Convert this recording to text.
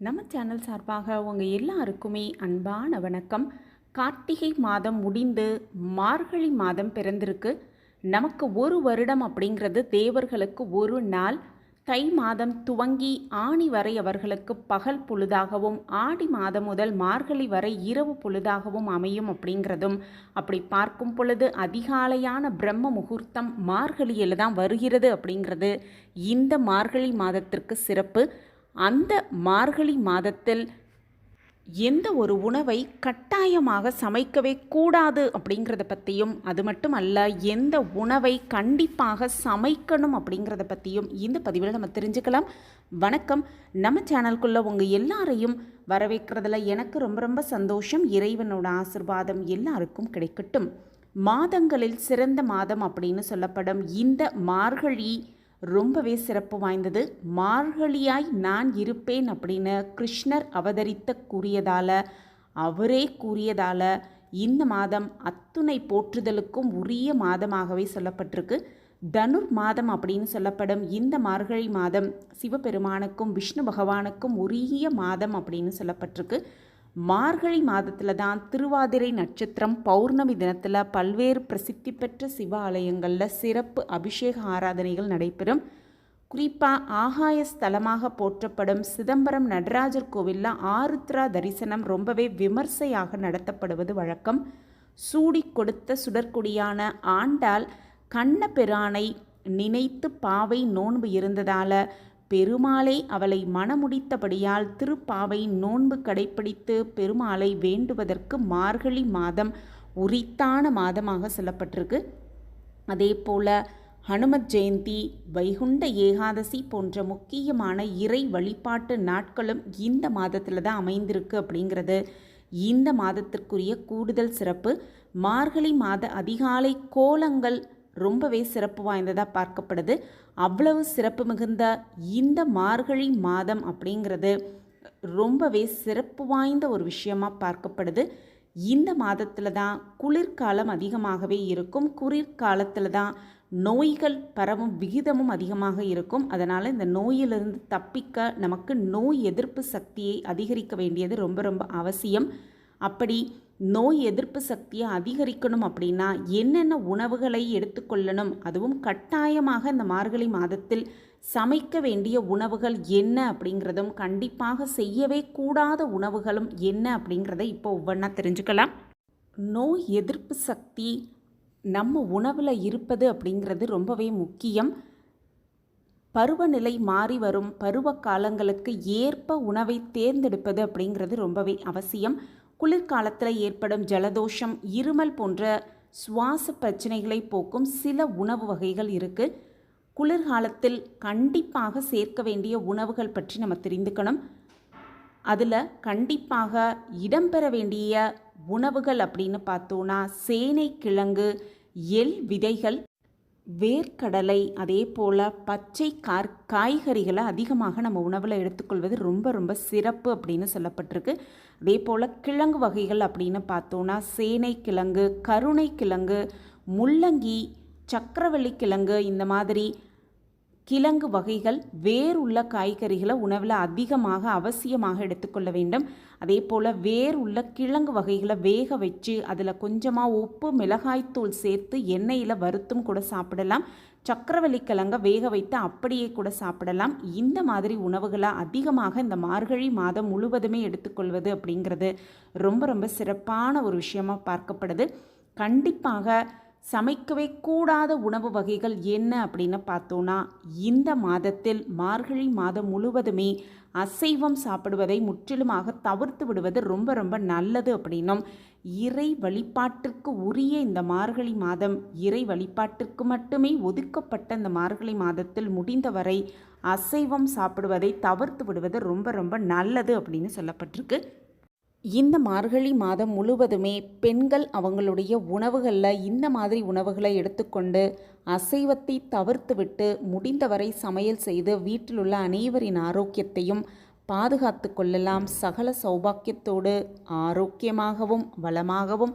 நம்ம சேனல் சார்பாக உங்கள் எல்லாருக்குமே அன்பான வணக்கம். கார்த்திகை மாதம் முடிந்து மார்கழி மாதம் பிறந்திருக்கு. நமக்கு ஒரு வருடம் அப்படிங்கிறது தேவர்களுக்கு ஒரு நாள். தை மாதம் துவங்கி ஆணி வரை அவர்களுக்கு பகல் பொழுதாகவும் ஆடி மாதம் முதல் மார்கழி வரை இரவு பொழுதாகவும் அமையும் அப்படிங்கிறதும் அப்படி பார்க்கும் பொழுது அதிகாலையான பிரம்ம முகூர்த்தம் மார்கழியில் தான் வருகிறது அப்படிங்கிறது இந்த மார்கழி மாதத்திற்கு சிறப்பு. அந்த மார்கழி மாதத்தில் எந்த ஒரு உணவை கட்டாயமாக சமைக்கவே கூடாது அப்படிங்கிறத பற்றியும் அது மட்டும் அல்ல எந்த உணவை கண்டிப்பாக சமைக்கணும் அப்படிங்கிறத பற்றியும் இந்த பதிவில் நம்ம தெரிஞ்சுக்கலாம். வணக்கம். நம்ம சேனல்குள்ளே உங்கள் எல்லாரையும் வரவேற்கிறதுல எனக்கு ரொம்ப ரொம்ப சந்தோஷம். இறைவனோட ஆசிர்வாதம் எல்லாருக்கும் கிடைக்கட்டும். மாதங்களில் சிறந்த மாதம் அப்படின்னு சொல்லப்படும் இந்த மார்கழி ரொம்பவே சிறப்பு வாய்ந்தது. மார்கழியாய் நான் இருப்பேன் அப்படின்னு கிருஷ்ணர் அவதரித்த கூறியதால் அவரே கூறியதால இந்த மாதம் அத்துணை போற்றுதலுக்கும் உரிய மாதமாகவே சொல்லப்பட்டிருக்கு. தனுர் மாதம் அப்படின்னு சொல்லப்படும் இந்த மார்கழி மாதம் சிவபெருமானுக்கும் விஷ்ணு பகவானுக்கும் உரிய மாதம் அப்படின்னு சொல்லப்பட்டிருக்கு. மார்கழி மாதத்தில் தான் திருவாதிரை நட்சத்திரம் பௌர்ணமி தினத்தில் பல்வேறு பிரசித்தி பெற்ற சிவ ஆலயங்களில் சிறப்பு அபிஷேக ஆராதனைகள் நடைபெறும். குறிப்பாக ஆகாய ஸ்தலமாக போற்றப்படும் சிதம்பரம் நடராஜர் கோவிலில் ஆருத்ரா தரிசனம் ரொம்பவே விமர்சையாக நடத்தப்படுவது வழக்கம். சூடி கொடுத்த சுடற்குடியான ஆண்டால் கண்ணபெரானை நினைத்து பாவை நோன்பு இருந்ததால் பெருமாளை அவளை மனமுடித்தபடியால் திருப்பாவை நோன்பு கடைப்பிடித்து பெருமாளை வேண்டுவதற்கு மார்கழி மாதம் உரித்தான மாதமாக சொல்லப்பட்டிருக்கு. அதே போல ஹனுமத் ஜெயந்தி வைகுண்ட ஏகாதசி போன்ற முக்கியமான இறை வழிபாட்டு நாட்களும் இந்த மாதத்தில் தான் அமைந்திருக்கு அப்படிங்கிறது. இந்த மாதத்திற்குரிய கூடுதல் சிறப்பு மார்கழி மாத அதிகாலை கோலங்கள் ரொம்பவே சிறப்பு வாய்ந்ததாக பார்க்கப்படுது. அவ்வளவு சிறப்பு மிகுந்த இந்த மார்கழி மாதம் அப்படிங்கிறது ரொம்பவே சிறப்பு வாய்ந்த ஒரு விஷயமாக பார்க்கப்படுது. இந்த மாதத்தில் தான் குளிர்காலம் அதிகமாகவே இருக்கும். குளிர்காலத்தில் தான் நோய்கள் பரவும் விகிதமும் அதிகமாக இருக்கும். அதனால் இந்த நோயிலிருந்து தப்பிக்க நமக்கு நோய் எதிர்ப்பு சக்தியை அதிகரிக்க வேண்டியது ரொம்ப ரொம்ப அவசியம். அப்படி நோய் எதிர்ப்பு சக்தியை அதிகரிக்கணும் அப்படின்னா என்னென்ன உணவுகளை எடுத்துக்கொள்ளணும்? அதுவும் கட்டாயமாக இந்த மார்கழி மாதத்தில் சமைக்க வேண்டிய உணவுகள் என்ன அப்படிங்கிறதும் கண்டிப்பாக செய்யவே கூடாத உணவுகளும் என்ன அப்படிங்கிறத இப்போ ஒவ்வொன்றா தெரிஞ்சுக்கலாம். நோய் எதிர்ப்பு சக்தி நம்ம உணவில் இருப்பது அப்படிங்கிறது ரொம்பவே முக்கியம். பருவநிலை மாறி வரும் பருவ காலங்களுக்கு ஏற்ப உணவை தேர்ந்தெடுப்பது அப்படிங்கிறது ரொம்பவே அவசியம். குளிர்காலத்தில் ஏற்படும் ஜலதோஷம் இருமல் போன்ற சுவாச பிரச்சனைகளை போக்கும் சில உணவு வகைகள் இருக்குது குளிர்காலத்தில் கண்டிப்பாக சேர்க்க வேண்டிய உணவுகள் பற்றி நம்ம தெரிந்துக்கணும். அதில் கண்டிப்பாக இடம்பெற வேண்டிய உணவுகள் அப்படின்னு பார்த்தோன்னா சேனை கிழங்கு எள் விதைகள் வேர்க்கடலை அதே போல் பச்சை கார் காய்கறிகளை அதிகமாக நம்ம உணவில் எடுத்துக்கொள்வது ரொம்ப ரொம்ப சிறப்பு அப்படின்னு சொல்லப்பட்டிருக்கு. அதே போல் கிழங்கு வகைகள் அப்படின்னு பார்த்தோன்னா சேனை கிழங்கு கருணை கிழங்கு முள்ளங்கி சக்கரவள்ளி கிழங்கு இந்த மாதிரி கிழங்கு வகைகள் வேறுள்ள காய்கறிகளை உணவில் அதிகமாக அவசியமாக எடுத்துக்கொள்ள வேண்டும். அதே போல் வேர் உள்ள கிழங்கு வகைகளை வேக வச்சு அதில் கொஞ்சமாக உப்பு மிளகாய்த்தூள் சேர்த்து எண்ணெயில் வறுத்தும் கூட சாப்பிடலாம். சக்கரவள்ளி கிழங்கை வேக வைத்து அப்படியே கூட சாப்பிடலாம். இந்த மாதிரி உணவுகளை அதிகமாக இந்த மார்கழி மாதம் முழுவதுமே எடுத்துக்கொள்வது அப்படிங்கிறது ரொம்ப ரொம்ப சிறப்பான ஒரு விஷயமாக பார்க்கப்படுது. கண்டிப்பாக சமைக்கவே கூடாத உணவு வகைகள் என்ன அப்படின்னு பார்த்தோன்னா இந்த மாதத்தில் மார்கழி மாதம் முழுவதுமே அசைவம் சாப்பிடுவதை முற்றிலுமாக தவிர்த்து விடுவது ரொம்ப ரொம்ப நல்லது அப்படின்னும் இறை வழிபாட்டிற்கு உரிய இந்த மார்கழி மாதம் இறை வழிபாட்டிற்கு மட்டுமே ஒதுக்கப்பட்ட இந்த மார்கழி மாதத்தில் முடிந்தவரை அசைவம் சாப்பிடுவதை தவிர்த்து விடுவது ரொம்ப ரொம்ப நல்லது அப்படின்னு சொல்லப்பட்டிருக்கு. இந்த மார்கழி மாதம் முழுவதுமே பெண்கள் அவங்களுடைய உணவுகளில் இந்த மாதிரி உணவுகளை எடுத்துக்கொண்டு அசைவத்தை தவிர்த்துவிட்டு முடிந்தவரை சமையல் செய்து வீட்டில் உள்ள அனைவரின் ஆரோக்கியத்தையும் பாதுகாத்து கொள்ளலாம். சகல சௌபாக்கியத்தோடு ஆரோக்கியமாகவும் வளமாகவும்